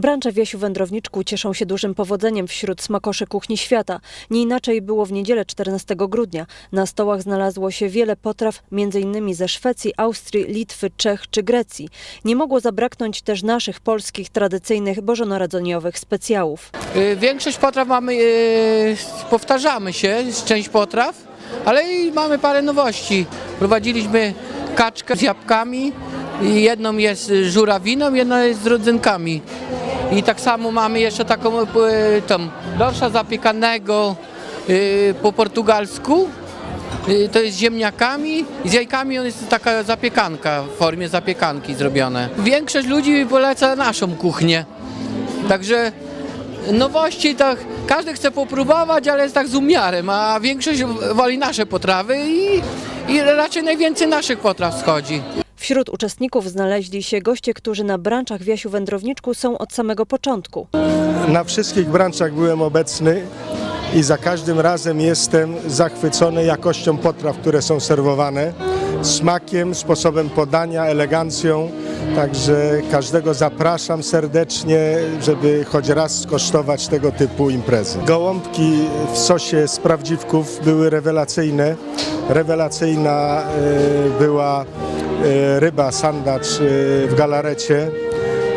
Brancze w Wędrowniczku cieszą się dużym powodzeniem wśród smakoszy kuchni świata. Nie inaczej było w niedzielę 14 grudnia. Na stołach znalazło się wiele potraw, m.in. ze Szwecji, Austrii, Litwy, Czech czy Grecji. Nie mogło zabraknąć też naszych polskich, tradycyjnych, bożonarodzoniowych specjałów. Y, Większość potraw mamy, y, powtarzamy się, część potraw, ale i mamy parę nowości. Prowadziliśmy kaczkę z jabłkami, jedną jest żurawiną, jedna jest z rodzynkami. I tak samo mamy jeszcze taką y, tą dorsza zapiekanego y, po portugalsku. Y, To jest z ziemniakami z jajkami on jest taka zapiekanka w formie zapiekanki zrobione. Większość ludzi poleca naszą kuchnię. Także nowości tak każdy chce popróbować, ale jest tak z umiarem, a większość woli nasze potrawy i, i raczej najwięcej naszych potraw schodzi. Wśród uczestników znaleźli się goście, którzy na branczach w Jasiu Wędrowniczku są od samego początku. Na wszystkich branczach byłem obecny i za każdym razem jestem zachwycony jakością potraw, które są serwowane, smakiem, sposobem podania, elegancją. Także każdego zapraszam serdecznie, żeby choć raz skosztować tego typu imprezy. Gołąbki w sosie z prawdziwków były rewelacyjne. Rewelacyjna e, była ryba sandacz e, w galarecie.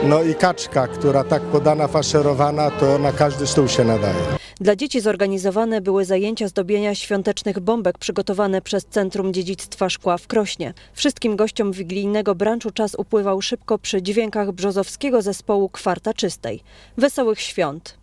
No i kaczka, która tak podana, faszerowana, to na każdy stół się nadaje. Dla dzieci zorganizowane były zajęcia zdobienia świątecznych bombek przygotowane przez Centrum Dziedzictwa Szkła w Krośnie. Wszystkim gościom wigilijnego branczu czas upływał szybko przy dźwiękach brzozowskiego zespołu Kwarta Czystej. Wesołych świąt!